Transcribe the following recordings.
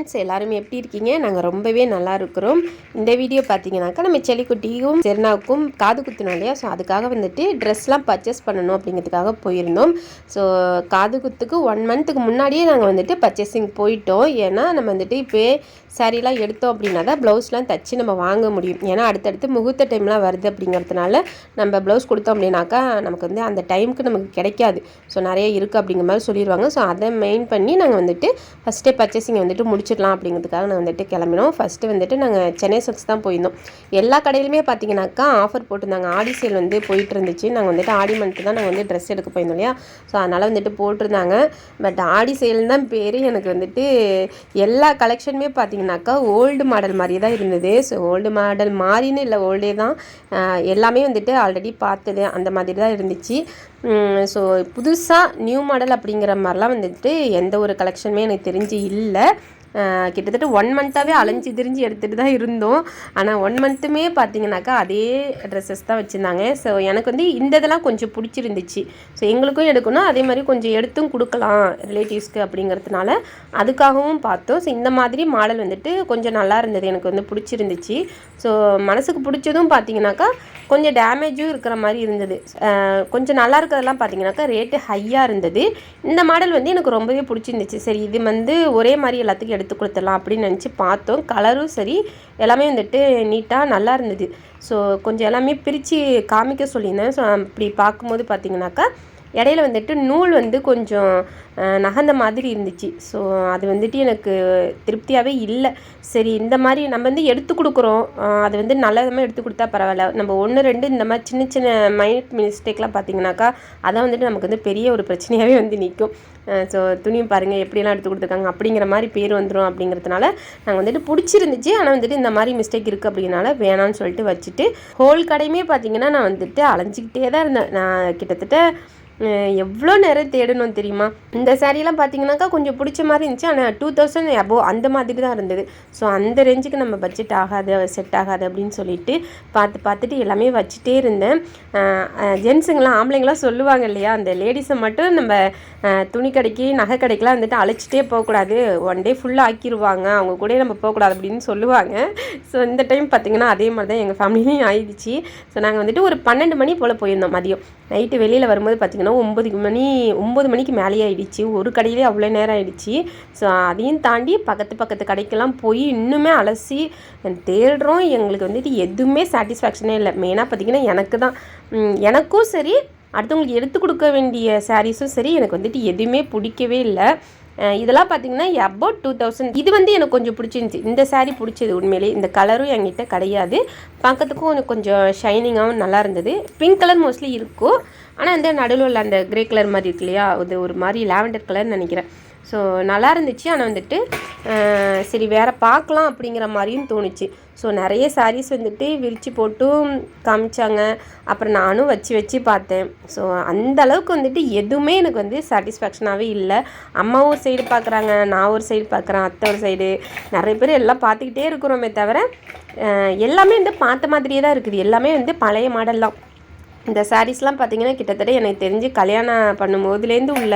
Friends எல்லாருமே எப்படி இருக்கீங்க? நாங்கள் ரொம்பவே நல்லா இருக்கிறோம். இந்த வீடியோ பார்த்தீங்கன்னாக்கா நம்ம செலிக்குட்டியும் செர்னாவுக்கும் காது குத்தினோம் இல்லையா? ஸோ அதுக்காக வந்துட்டு ட்ரெஸ்லாம் பர்ச்சேஸ் பண்ணணும் அப்படிங்கிறதுக்காக போயிருந்தோம். ஸோ காது குத்துக்கு ஒன் மந்த்துக்கு முன்னாடியே நாங்கள் வந்துட்டு பர்ச்சேசிங் போயிட்டோம். ஏன்னா நம்ம வந்துட்டு இப்போ சாரீலாம் எடுத்தோம் அப்படின்னா தான் ப்ளவுஸ்லாம் தைச்சி நம்ம வாங்க முடியும். ஏன்னா அடுத்தடுத்து முகூர்த்த டைம்லாம் வருது அப்படிங்கிறதுனால நம்ம ப்ளவுஸ் கொடுத்தோம் அப்படின்னாக்கா நமக்கு வந்து அந்த டைமுக்கு நமக்கு கிடைக்காது. ஸோ நிறைய இருக்குது அப்படிங்கிற மாதிரி சொல்லிடுவாங்க ஸோ அதை மெயின் பண்ணி நாங்கள் வந்துட்டு ஃபஸ்ட்டே பர்ச்சேசிங்கை வந்துட்டு முடிச்சிடலாம் அப்படிங்கிறதுக்காக நாங்கள் வந்துட்டு கிளம்பினோம். ஃபஸ்ட்டு வந்துட்டு நாங்கள் சென்னை சக்ஸ் தான் போயிருந்தோம். எல்லா கடையிலுமே பார்த்தீங்கன்னாக்கா ஆஃபர் போட்டிருந்தாங்க. ஆடி சேல் வந்து போயிட்டு இருந்துச்சு. நாங்கள் வந்துட்டு ஆடி மந்த்து தான் நாங்கள் வந்து ட்ரெஸ் எடுக்க போயிருந்தோம் இல்லையா? ஸோ அதனால் வந்துட்டு போட்டிருந்தாங்க. பட் ஆடி சேல் தான் பேர் எனக்கு வந்துட்டு எல்லா கலெக்ஷனுமே பார்த்தீங்கன்னாக்கா ஓல்டு மாடல் மாதிரியே தான் இருந்தது. ஸோ ஓல்டு மாடல் மாறின்னு இல்லை ஓல்டே தான். எல்லாமே வந்துட்டு ஆல்ரெடி பார்த்தது அந்த மாதிரி தான் இருந்துச்சு. ஸோ புதுசாக நியூ மாடல் அப்படிங்கிற மாதிரிலாம் வந்துட்டு எந்த ஒரு கலெக்ஷனுமே எனக்கு தெரிஞ்சு இல்லை. கிட்டத்தட்ட ஒன் மந்த்தாகவே அலைஞ்சு திரிஞ்சு எடுத்துகிட்டு தான் இருந்தோம். ஆனால் ஒன் மந்த்துமே பார்த்தீங்கன்னாக்கா அதே ட்ரெஸ்ஸஸ் தான் வச்சுருந்தாங்க. ஸோ எனக்கு வந்து இந்த இதெல்லாம் கொஞ்சம் பிடிச்சிருந்துச்சு. ஸோ எங்களுக்கும் எடுக்கணும். அதே மாதிரி கொஞ்சம் எடுத்தும் கொடுக்கலாம் ரிலேட்டிவ்ஸ்க்கு அப்படிங்கிறதுனால அதுக்காகவும் பார்த்தோம். ஸோ இந்த மாதிரி மாடல் வந்துட்டு கொஞ்சம் நல்லா இருந்தது. எனக்கு வந்து பிடிச்சிருந்துச்சு. ஸோ மனசுக்கு பிடிச்சதும் பார்த்தீங்கன்னாக்கா கொஞ்சம் டேமேஜும் இருக்கிற மாதிரி இருந்தது. கொஞ்சம் நல்லா இருக்கிறதெல்லாம் பார்த்தீங்கன்னாக்கா ரேட்டு ஹையாக இருந்தது. இந்த மாடல் வந்து எனக்கு ரொம்பவே பிடிச்சிருந்துச்சு. சரி இது வந்து ஒரே மாதிரி எல்லாத்துக்கும் எடுத்து கொடுத்துடலாம் அப்படின்னு நினச்சி பார்த்தோம். கலரும் சரி எல்லாமே வந்துட்டு நீட்டாக நல்லா இருந்தது. ஸோ கொஞ்சம் எல்லாமே பிரித்து காமிக்க சொல்லியிருந்தேன். ஸோ அப்படி பார்க்கும்போது பார்த்தீங்கன்னாக்கா இடையில வந்துட்டு நூல் வந்து கொஞ்சம் நகர்ந்த மாதிரி இருந்துச்சு. ஸோ அது வந்துட்டு எனக்கு திருப்தியாகவே இல்லை. சரி இந்த மாதிரி நம்ம வந்து எடுத்து கொடுக்குறோம். அது வந்து நல்ல விதமாக எடுத்து கொடுத்தா பரவாயில்ல. நம்ம ஒன்று ரெண்டு இந்த மாதிரி சின்ன சின்ன மைனட் மிஸ்டேக்லாம் பார்த்தீங்கன்னாக்கா அதான் வந்துட்டு நமக்கு வந்து பெரிய ஒரு பிரச்சனையாகவே வந்து நிற்கும். ஸோ துணியும் பாருங்கள் எப்படியெல்லாம் எடுத்து கொடுத்துருக்காங்க அப்படிங்கிற மாதிரி பேர் வந்துடும் அப்படிங்கிறதுனால நாங்கள் வந்துட்டு பிடிச்சிருந்துச்சு. ஆனால் வந்துட்டு இந்த மாதிரி மிஸ்டேக் இருக்குது அப்படிங்கிறனால வேணான்னு சொல்லிட்டு வச்சுட்டு ஹோல் கடையுமே பார்த்தீங்கன்னா நான் வந்துட்டு அலைஞ்சிக்கிட்டே தான் இருந்தேன். நான் கிட்டத்தட்ட எவ்வளோ நேரம் தேடணும் தெரியுமா? இந்த சாரீலாம் பார்த்தீங்கன்னாக்கா கொஞ்சம் பிடிச்ச மாதிரி இருந்துச்சு. ஆனால் டூ தௌசண்ட் அபோ அந்த மாதிரி தான் இருந்தது. ஸோ அந்த ரேஞ்சுக்கு நம்ம பட்ஜெட் ஆகாது செட் ஆகாது அப்படின்னு சொல்லிட்டு பார்த்து பார்த்துட்டு எல்லாமே வச்சுட்டே இருந்தேன். ஜென்ஸுங்களாம் ஆம்பளைங்களாம் சொல்லுவாங்க இல்லையா? அந்த லேடிஸை மட்டும் நம்ம துணி கடைக்கு நகை கடைக்கெலாம் வந்துட்டு அழைச்சிட்டே போகக்கூடாது. ஒன் டே ஃபுல்லாக ஆக்கிடுவாங்க அவங்க கூட நம்ம போகக்கூடாது அப்படின்னு சொல்லுவாங்க. ஸோ இந்த டைம் பார்த்தீங்கன்னா அதே மாதிரி தான் எங்கள் ஃபேமிலியும் ஆயிடுச்சு. ஸோ நாங்கள் வந்துட்டு ஒரு பன்னெண்டு மணி போல் போயிருந்தோம் மதியம். நைட்டு வெளியில் வரும்போது பார்த்தீங்கன்னா ஒம்பது மணி ஒம்பது மணிக்கு மேலேயே ஆயிடுச்சு. ஒரு கடையிலே அவ்வளோ நேரம் ஆயிடுச்சு. ஸோ அதையும் தாண்டி பக்கத்து பக்கத்து கடைக்கெல்லாம் போய் இன்னுமே அலசி தேடுறோம். எங்களுக்கு வந்துட்டு எதுவுமே சாட்டிஸ்ஃபேக்ஷனே இல்லை. மெயினாக பார்த்தீங்கன்னா எனக்கு தான். எனக்கும் சரி அடுத்தவங்களுக்கு எடுத்து கொடுக்க வேண்டிய சாரீஸும் சரி எனக்கு வந்துட்டு எதுவுமே பிடிக்கவே இல்லை. இதெல்லாம் பார்த்தீங்கன்னா அபவுட் டூ தௌசண்ட் இது வந்து எனக்கு கொஞ்சம் பிடிச்சிருந்துச்சி. இந்த சாரீ பிடிச்சது உண்மையிலே. இந்த கலரும் என்கிட்ட கிடையாது. பார்க்கறதுக்கும் எனக்கு கொஞ்சம் ஷைனிங்காகவும் நல்லா இருந்தது. பிங்க் கலர் மோஸ்ட்லி இருக்கும் ஆனால் வந்து நடுவில் உள்ள அந்த கிரே கலர் மாதிரி இருக்கு இல்லையா? அது ஒரு மாதிரி லாவெண்டர் கலர்னு நினைக்கிறேன். ஸோ நல்லா இருந்துச்சு. ஆனால் வந்துட்டு சரி வேறு பார்க்கலாம் அப்படிங்கிற மாதிரியும் தோணுச்சு. ஸோ நிறைய சாரீஸ் வந்துட்டு விரித்து போட்டும் காமிச்சாங்க. அப்புறம் நானும் வச்சு வச்சு பார்த்தேன். ஸோ அந்த அளவுக்கு வந்துட்டு எதுவுமே எனக்கு வந்து சாட்டிஸ்ஃபேக்ஷனாகவே இல்லை. அம்மா ஒரு சைடு பார்க்குறாங்க. நான் ஒரு சைடு பார்க்குறேன். அத்தை ஒரு சைடு நிறைய பேர் எல்லாம் பார்த்துக்கிட்டே இருக்கிறோமே தவிர எல்லாமே வந்து பார்த்த மாதிரியே தான் இருக்குது. எல்லாமே வந்து பழைய மாடல் தான். இந்த சாரீஸ்லாம் பார்த்தீங்கன்னா கிட்டத்தட்ட எனக்கு தெரிஞ்சு கல்யாணம் பண்ணும்போதுலேருந்து உள்ள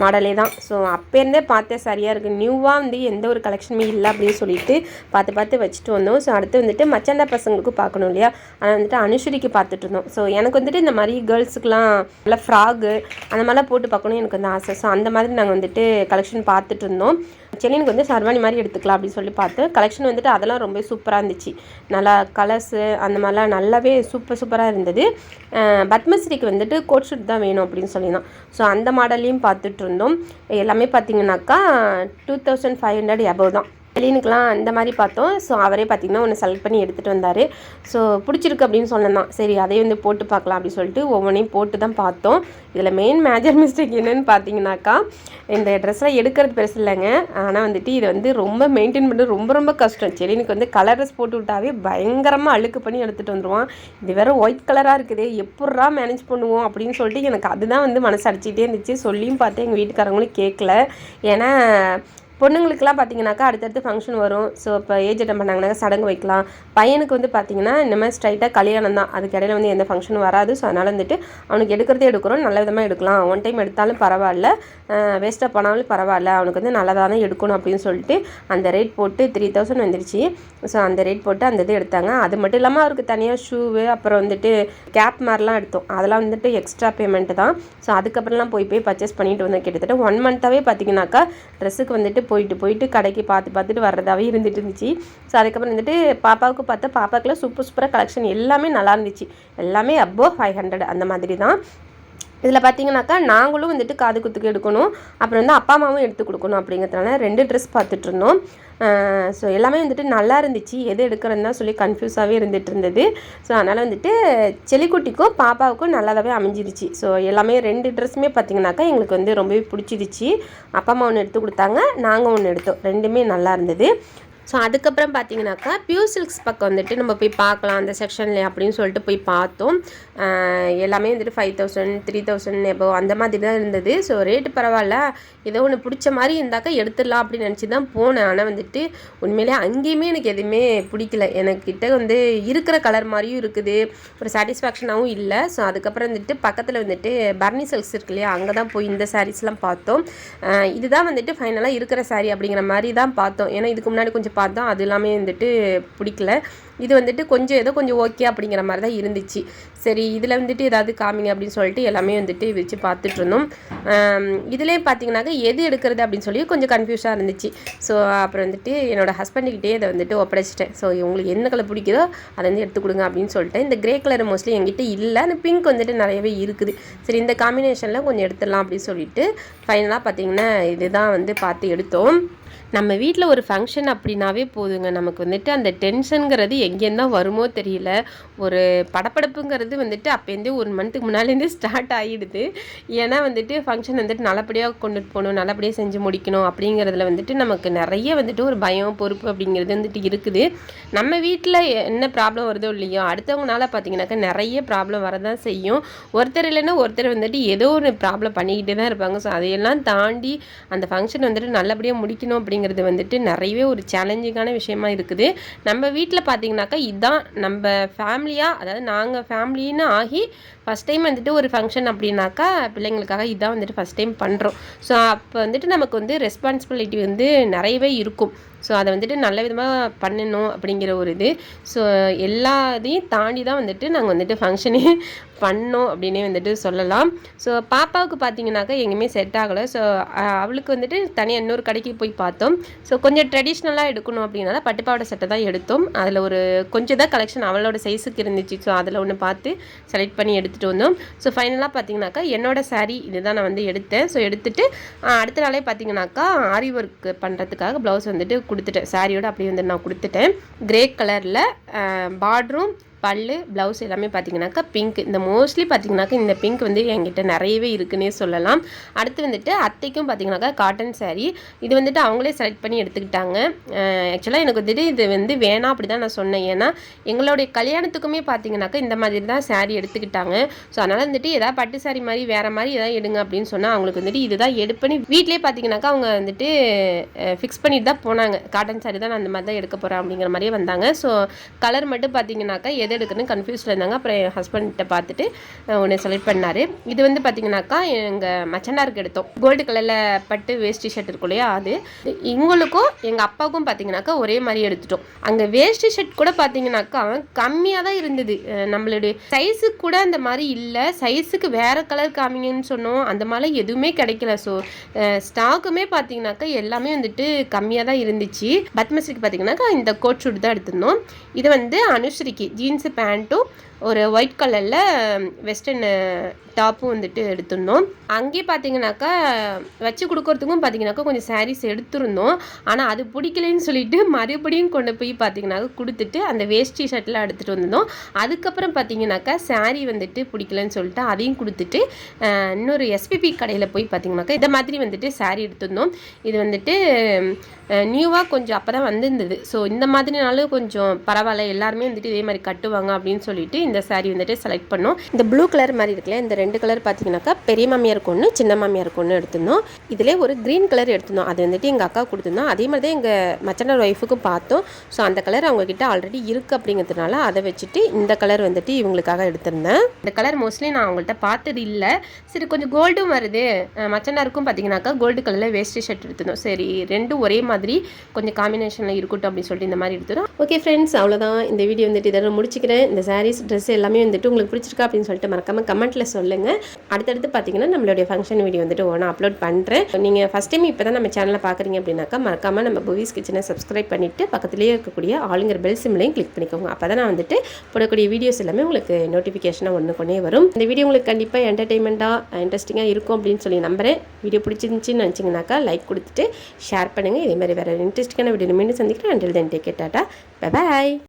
மாடலே தான். ஸோ அப்போருந்தே பார்த்தே சரியாக இருக்குது நியூவாக வந்து எந்த ஒரு கலெக்ஷனுமே இல்லை அப்படின்னு சொல்லிட்டு பார்த்து பார்த்து வச்சுட்டு வந்தோம். ஸோ அடுத்து வந்துட்டு மச்சாண்டா பசங்களுக்கும் பார்க்கணும் இல்லையா? ஆனால் வந்துட்டு அனுஷரிக்கு பார்த்துட்டு இருந்தோம். ஸோ எனக்கு வந்துட்டு இந்த மாதிரி கேர்ள்ஸுக்கெலாம் நல்லா ஃப்ராகு அந்த மாதிரிலாம் போட்டு பார்க்கணும் எனக்கு வந்து ஆசை. ஸோ அந்த மாதிரி நாங்கள் வந்துட்டு கலெக்ஷன் பார்த்துட்டு இருந்தோம். செல்லினுக்கு வந்து சர்வாணி மாதிரி எடுத்துக்கலாம் அப்படின்னு சொல்லி பார்த்து கலெக்ஷன் வந்துட்டு அதெல்லாம் ரொம்ப சூப்பராக இருந்துச்சு. நல்லா கலர்ஸு அந்த மாதிரிலாம் நல்லாவே சூப்பர் சூப்பராக இருந்தது. பத்மஸ்ரீக்கு வந்துட்டு கோட் ஷூட் தான் வேணும் அப்படின்னு சொல்லியிருந்தான். ஸோ அந்த மாடல்லையும் பார்த்துட்டு இருந்தோம். எல்லாமே பார்த்தீங்கன்னாக்கா two thousand five hundred above தான். செலினுக்கெலாம் அந்த மாதிரி பார்த்தோம். ஸோ அவரே பார்த்திங்கன்னா ஒன்று செலக்ட் பண்ணி எடுத்துகிட்டு வந்தார். ஸோ பிடிச்சிருக்கு அப்படின்னு சொன்னதான் சரி அதே வந்து போட்டு பார்க்கலாம் அப்படின்னு சொல்லிட்டு ஒவ்வொன்றையும் போட்டு தான் பார்த்தோம். இதில் மெயின் மேஜர் மிஸ்டேக் என்னன்னு பார்த்தீங்கன்னாக்கா இந்த ட்ரெஸ்லாம் எடுக்கிறது பெருசு இல்லைங்க. ஆனால் வந்துட்டு இது வந்து ரொம்ப மெயின்டைன் பண்ணுறது ரொம்ப ரொம்ப கஷ்டம். செலினுக்கு வந்து கலர் ட்ரெஸ் போட்டு விட்டாவே பயங்கரமாக அழுக்கு பண்ணி எடுத்துகிட்டு வந்துடுவான் இது வேறு ஒயிட் கலராக இருக்குது எப்பட்றா மேனேஜ் பண்ணுவோம் அப்படின்னு சொல்லிட்டு எனக்கு அதுதான் வந்து மனசு அடிச்சுட்டே இருந்துச்சு. சொல்லியும் பார்த்தேன் எங்கள் வீட்டுக்காரங்களும் கேட்கல ஏன்னா பொண்ணுங்களுக்குலாம் பார்த்தீங்கன்னாக்கா அடுத்தடுத்து ஃபங்க்ஷன் வரும். ஸோ இப்போ ஏஜ் அட்டன் பண்ணாங்கனாக்கா சடங்கு வைக்கலாம். பையனுக்கு வந்து பார்த்தீங்கன்னா இந்த மாதிரி ஸ்ட்ரைட்டாக கல்யாணம் தான். அதுக்கு இடையில வந்து எந்த ஃபங்க்ஷனும் வராது. ஸோ அதனால் வந்துட்டு அவனுக்கு எடுக்கிறதே எடுக்கிறோம். நல்ல விதமாக எடுக்கலாம். ஒன் டைம் எடுத்தாலும் பரவாயில்ல. வேஸ்ட்டாக போனாலும் பரவாயில்ல. அவனுக்கு வந்து நல்லதாக தான் எடுக்கணும் அப்படின்னு சொல்லிட்டு அந்த ரேட் போட்டு த்ரீ தௌசண்ட் வந்துருச்சு. ஸோ அந்த ரேட் போட்டு அந்த இது எடுத்தாங்க. அது மட்டும் இல்லாமல் அவருக்கு தனியாக ஷூவு அப்புறம் வந்துட்டு கேப் மாதிரிலாம் எடுத்தோம். அதெல்லாம் வந்துட்டு எக்ஸ்ட்ரா பேமெண்ட்டு தான். ஸோ அதுக்கப்புறம்லாம் போய் போய் பர்ச்சேஸ் பண்ணிட்டு வந்தோம். கிட்டத்தட்ட ஒன் மந்த்தாகவே பார்த்தீங்கன்னாக்கா ட்ரெஸ்ஸுக்கு வந்துட்டு போயிட்டு போயிட்டு கடைக்கு பார்த்து பார்த்துட்டு வர்றதாகவே இருந்துட்டு இருந்துச்சு. ஸோ அதுக்கப்புறம் வந்துட்டு பாப்பாவுக்கு பார்த்தா பாப்பாவுக்குலாம் சூப்பர் சூப்பராக கலெக்ஷன் எல்லாமே நல்லா இருந்துச்சு. எல்லாமே அப்போ ஃபைவ் ஹண்ட்ரட் அந்த மாதிரி தான் இதில் பார்த்தீங்கன்னாக்கா நாங்களும் வந்துட்டு காது குத்துக்கு எடுக்கணும். அப்புறம் வந்து அப்பா அம்மாவும் எடுத்து கொடுக்கணும் அப்படிங்கிறதுனால ரெண்டு ட்ரெஸ் பார்த்துட்டு இருந்தோம். ஸோ எல்லாமே வந்துட்டு நல்லா இருந்துச்சு. எது எடுக்கிறதுனா சொல்லி கன்ஃபியூஸாகவே இருந்துட்டு இருந்தது. ஸோ அதனால் வந்துட்டு செலிக்குட்டிக்கும் பாப்பாவுக்கும் நல்லாவே அமைஞ்சிருச்சு. ஸோ எல்லாமே ரெண்டு ட்ரெஸ்ஸுமே பார்த்திங்கனாக்கா எங்களுக்கு வந்து ரொம்பவே பிடிச்சிருச்சு. அப்பா அம்மா ஒன்று எடுத்து கொடுத்தாங்க. நாங்கள் ஒன்று எடுத்தோம். ரெண்டுமே நல்லா இருந்தது. ஸோ அதுக்கப்புறம் பார்த்தீங்கன்னாக்கா பியூர் சில்க்ஸ் பக்கம் வந்துட்டு நம்ம போய் பார்க்கலாம் அந்த செக்ஷனில் அப்படின்னு சொல்லிட்டு போய் பார்த்தோம். எல்லாமே வந்துட்டு five thousand three thousand above அந்த மாதிரி தான் இருந்தது. ஸோ ரேட்டு பரவாயில்ல. ஏதோ ஒன்று பிடிச்ச மாதிரி இருந்தாக்கா எடுத்துடலாம் அப்படின்னு நினச்சி தான் போனேன். ஆனால் வந்துட்டு உண்மையிலே அங்கேயுமே எனக்கு எதுவுமே பிடிக்கல. எனக்கிட்ட வந்து இருக்கிற கலர் மாதிரியும் இருக்குது. ஒரு சாட்டிஸ்ஃபேக்ஷனாகவும் இல்லை. ஸோ அதுக்கப்புறம் வந்துட்டு பக்கத்தில் வந்துட்டு பர்னி சில்க்ஸ் இருக்கு இல்லையா அங்கே தான் போய் இந்த சாரீஸ்லாம் பார்த்தோம். இதுதான் வந்துட்டு ஃபைனலாக இருக்கிற சாரீ அப்படிங்கிற மாதிரி தான் பார்த்தோம். ஏன்னா இதுக்கு முன்னாடி கொஞ்சம் பார்த்தோம் அது எல்லாமே வந்துட்டு பிடிக்கல. இது வந்துட்டு கொஞ்சம் ஏதோ கொஞ்சம் ஓகே அப்படிங்கிற மாதிரி தான் இருந்துச்சு. சரி இதில் வந்துட்டு ஏதாவது காமிங்க அப்படின்னு சொல்லிட்டு எல்லாமே வந்துட்டு வச்சு பார்த்துட்டு இருந்தோம். இதுலேயே பார்த்தீங்கன்னாக்க எது எடுக்கிறது அப்படின்னு சொல்லி கொஞ்சம் கன்ஃபியூஸாக இருந்துச்சு. ஸோ அப்புறம் வந்துட்டு என்னோடய ஹஸ்பண்டுக்கிட்டே அதை வந்துட்டு ஒப்படைச்சிட்டேன். ஸோ உங்களுக்கு என்ன கலர் பிடிக்குதோ அதை வந்து எடுத்து கொடுங்க அப்படின்னு சொல்லிட்டு இந்த கிரே கலர் மோஸ்ட்லி எங்கிட்ட இல்லை. அந்த பிங்க் வந்துட்டு நிறையவே இருக்குது. சரி இந்த காம்பினேஷனில் கொஞ்சம் எடுத்துடலாம் அப்படின்னு சொல்லிட்டு ஃபைனலாக பார்த்தீங்கன்னா இதுதான் வந்து பார்த்து எடுத்தோம். நம்ம வீட்டில் ஒரு ஃபங்க்ஷன் அப்படின்னாவே போதுங்க. நமக்கு வந்துட்டு அந்த டென்ஷனுங்கிறது எங்கேருந்தான் வருமோ தெரியல. ஒரு படப்படப்புங்கிறது வந்துட்டு அப்போருந்தே ஒரு மந்த்துக்கு முன்னாலேருந்து ஸ்டார்ட் ஆகிடுது ஏன்னா வந்துட்டு ஃபங்க்ஷன் வந்துட்டு நல்லபடியாக கொண்டுட்டு போகணும் நல்லபடியாக செஞ்சு முடிக்கணும் அப்படிங்கிறதுல வந்துட்டு நமக்கு நிறைய வந்துட்டு ஒரு பயம் பொறுப்பு அப்படிங்கிறது வந்துட்டு இருக்குது. நம்ம வீட்டில் என்ன ப்ராப்ளம் வருதோ இல்லையோ அடுத்தவங்கனால பார்த்தீங்கன்னாக்கா நிறைய ப்ராப்ளம் வரதான் செய்யும். ஒருத்தர் இல்லைன்னா ஒருத்தர் வந்துட்டு ஏதோ ஒரு ப்ராப்ளம் பண்ணிக்கிட்டே தான் இருப்பாங்க. ஸோ அதையெல்லாம் தாண்டி அந்த ஃபங்க்ஷன் வந்துட்டு நல்லபடியாக முடிக்கணும் அப்படிங்கிறது வந்துட்டு நிறையவே ஒரு சேலஞ்சிங்கான விஷயமா இருக்குது. நம்ம வீட்டில் பார்த்தீங்கன்னாக்கா இதுதான் நம்ம ஃபேமிலி ஃபேமிலியாக அதாவது நாங்கள் ஃபேமிலின்னு ஆகி ஃபஸ்ட் டைம் வந்துட்டு ஒரு ஃபங்க்ஷன் அப்படின்னாக்கா பிள்ளைங்களுக்காக இதான் வந்துட்டு ஃபஸ்ட் டைம் பண்ணுறோம் ஸோ அப்போ வந்துட்டு நமக்கு வந்து ரெஸ்பான்சிபிலிட்டி வந்து நிறையவே இருக்கும். ஸோ அதை வந்துட்டு நல்ல விதமாக பண்ணணும் அப்படிங்கிற ஒரு இது. ஸோ எல்லாத்தையும் தாண்டி தான் வந்துட்டு நாங்கள் வந்துட்டு ஃபங்க்ஷனே பண்ணோம் அப்படின்னே வந்துட்டு சொல்லலாம். ஸோ பாப்பாவுக்கு பார்த்தீங்கன்னாக்கா எங்கேயுமே செட் ஆகலை. ஸோ அவளுக்கு வந்துட்டு தனியாக இன்னொரு கடைக்கு போய் பார்த்தோம். ஸோ கொஞ்சம் ட்ரெடிஷ்னலாக எடுக்கணும் அப்படின்னால பட்டுப்பாவோட சட்டை தான் எடுத்தோம். அதில் ஒரு கொஞ்சம் தான் கலெக்ஷன் அவளோட சைஸுக்கு இருந்துச்சு. ஸோ அதில் ஒன்று பார்த்து செலக்ட் பண்ணி எடுத்துகிட்டு வந்தோம். ஸோ ஃபைனலாக பார்த்தீங்கன்னாக்கா என்னோடய சாரீ இதுதான் நான் வந்து எடுத்தேன். ஸோ எடுத்துட்டு அடுத்த நாளே பார்த்தீங்கன்னாக்கா ஆரி ஒர்க் பண்ணுறதுக்காக ப்ளவுஸ் வந்துட்டு கொடுத்துட்டேன். சாரியோட அப்படியே வந்து நான் கொடுத்துட்டேன். கிரே கலரில் பார்டரும் பல்லு ப்ளவுஸ் எல்லாமே பார்த்தீங்கன்னாக்கா பிங்க் இந்த மோஸ்ட்லி பார்த்தீங்கன்னாக்கா இந்த பிங்க் வந்து என்கிட்ட நிறையவே இருக்குன்னே சொல்லலாம். அடுத்து வந்துட்டு அத்தைக்கும் பார்த்தீங்கன்னாக்கா காட்டன் சாரீ இது வந்துட்டு அவங்களே செலக்ட் பண்ணி எடுத்துக்கிட்டாங்க. ஆக்சுவலாக எனக்கு வந்துட்டு இது வந்து வேணாம் அப்படி தான் நான் சொன்னேன். ஏன்னா எங்களுடைய கல்யாணத்துக்குமே பார்த்தீங்கன்னாக்கா இந்த மாதிரி தான் சாரீ எடுத்துக்கிட்டாங்க. ஸோ அதனால் வந்துட்டு எதாவது பட்டு சாரீ மாதிரி வேறு மாதிரி எதாவது எடுங்க அப்படின்னு சொன்னால் அவங்களுக்கு வந்துட்டு இதுதான் எடுப்பண்ணி வீட்லேயே பார்த்தீங்கன்னாக்கா அவங்க வந்துட்டு ஃபிக்ஸ் பண்ணிட்டு தான் போனாங்க. காட்டன் சாரீ தான் நான் அந்த மாதிரி தான் எடுக்க போகிறேன் அப்படிங்கிற மாதிரியே வந்தாங்க. ஸோ கலர் மட்டும் பார்த்தீங்கன்னாக்கா எது எது எடுக்கணும்னு கன்ஃபியூஸில் இருந்தாங்க. அப்புறம் என் ஹஸ்பண்ட்டை பார்த்துட்டு ஒன்று செலக்ட் பண்ணார். இது வந்து பார்த்தீங்கன்னாக்கா எங்கள் மச்சனாருக்கு எடுத்தோம். கோல்டு கலரில் பட்டு வேஸ்ட் ஷர்ட் இருக்கும் இல்லையா அது. இவங்களுக்கும் எங்கள் அப்பாவுக்கும் பார்த்தீங்கன்னாக்கா ஒரே மாதிரி எடுத்துட்டோம். அங்கே வேஸ்ட் ஷர்ட் கூட பார்த்தீங்கன்னாக்கா கம்மியாக தான் இருந்தது. நம்மளுடைய சைஸுக்கு கூட அந்த மாதிரி இல்லை. சைஸுக்கு வேறு கலர் காமிங்கன்னு சொன்னோம். அந்த மாதிரிலாம் எதுவுமே கிடைக்கல. ஸோ ஸ்டாக்குமே பார்த்தீங்கன்னாக்கா எல்லாமே வந்துட்டு கம்மியாக தான் இருந்துச்சு. பத்மஸ்ரீக்கு பார்த்தீங்கன்னாக்கா இந்த கோட் ஷூட் தான் எடுத்திருந்தோம். இது வந்து அனுஸ்ரீக்கு ஜீன்ஸ் ஜீன்ஸு பேண்ட்டும் ஒரு ஒயிட் கலரில் வெஸ்டர்னு டாப்பும் வந்துட்டு எடுத்திருந்தோம். அங்கேயே பார்த்தீங்கன்னாக்கா வச்சு கொடுக்குறதுக்கும் பார்த்தீங்கன்னாக்கா கொஞ்சம் சாரீஸ் எடுத்திருந்தோம். ஆனால் அது பிடிக்கலன்னு சொல்லிட்டு மறுபடியும் கொண்டு போய் பார்த்தீங்கன்னாக்கா கொடுத்துட்டு அந்த வேஸ்ட் ஷர்ட்லாம் எடுத்துகிட்டு வந்திருந்தோம் அதுக்கப்புறம் பார்த்தீங்கன்னாக்கா சாரீ வந்துட்டு பிடிக்கலன்னு சொல்லிட்டு அதையும் கொடுத்துட்டு இன்னொரு எஸ்பிபி கடையில் போய் பார்த்தீங்கன்னாக்கா இந்த மாதிரி வந்துட்டு சாரீ எடுத்திருந்தோம். இது வந்துட்டு நியூவாக கொஞ்சம் அப்போ தான் வந்திருந்தது. ஸோ இந்த மாதிரினாலும் கொஞ்சம் பரவாயில்ல எல்லாருமே வந்துட்டு இதே மாதிரி கட்டுவாங்க அப்படின்னு சொல்லிட்டு இந்த சாரீ வந்துட்டு செலக்ட் பண்ணோம். இந்த ப்ளூ கலர் மாதிரி இருக்குல்ல இந்த ரெண்டு கலர் பார்த்தீங்கன்னாக்கா பெரிய மாமியார் ஒன்று சின்ன மாமியார் ஒன்று எடுத்திருந்தோம். இதிலே ஒரு க்ரீன் கலர் எடுத்திருந்தோம். அது வந்துட்டு எங்கள் அக்கா கொடுத்துருந்தோம். அதே மாதிரி தான் எங்கள் மச்சனர் ஒய்ஃபுக்கும் பார்த்தோம். ஸோ அந்த கலர் அவங்கக்கிட்ட ஆல்ரெடி இருக்குது அப்படிங்கிறதுனால அதை வச்சுட்டு இந்த கலர் வந்துட்டு இவங்களுக்காக எடுத்திருந்தேன். இந்த கலர் மோஸ்ட்லி நான் அவங்கள்ட்ட பார்த்தது இல்லை. சரி கொஞ்சம் கோல்டும் வருது. மச்சனாருக்கும் பார்த்தீங்கன்னாக்கா கோல்டு கலரில் வேஸ்ட் ஷர்ட் எடுத்திருந்தோம். சரி ரெண்டும் ஒரே மாதிரி கொஞ்சம் காம்பினேஷனில் இருக்கட்டும் அப்படின்னு சொல்லிட்டு இந்த மாதிரி எடுத்துரும் ஓகே ஃப்ரெண்ட்ஸ் அவ்வளோதான் இந்த வீடியோ வந்துட்டு இதெல்லாம் முடிச்சுக்கிறேன். இந்த சாரீஸ் ட்ரெஸ் எல்லாமே வந்துட்டு உங்களுக்கு பிடிச்சிருக்கா அப்படின்னு சொல்லிட்டு மறக்காமல் கமெண்ட்டில் சொல்லுங்கள் அடுத்தடுத்து பார்த்தீங்கன்னா நம்மளுடைய ஃபங்க்ஷன் வீடியோ வந்துட்டு ஒன்று அப்லோட் பண்ணுறேன் நீங்கள் ஃபஸ்ட் டைம் இப்போ தான் நம்ம சேனலில் பார்க்குறீங்க அப்படின்னாக்கா மறக்காம நம்ம புவிஸ் கிச்சனை சப்ஸ்கிரைப் பண்ணிவிட்டு பக்கத்துலேயே இருக்கக்கூடிய ஆளுங்கிற பெல் சிம்லையும் கிளிக் பண்ணிக்கோங்க. அப்போ தான் நான் வந்துட்டு போடக்கூடிய வீடியோஸ் எல்லாமே உங்களுக்கு நோட்டிஃபிகேஷனாக ஒன்று கொண்டே வரும். இந்த வீடியோ உங்களுக்கு கண்டிப்பாக என்டர்டைன்மெண்ட்டாக இன்ட்ரெஸ்டிங்காக இருக்கும் அப்படின்னு சொல்லி நம்புறேன். வீடியோ பிடிச்சிருந்துச்சின்னு நினச்சிங்கனாக்கா லைக் கொடுத்துட்டு ஷேர் பண்ணுங்கள் இதே மாதிரி வேறு இன்ட்ரெஸ்டிங்கான வீடியோ மீண்டும் சந்திக்கிறேன். Until then take tata bye bye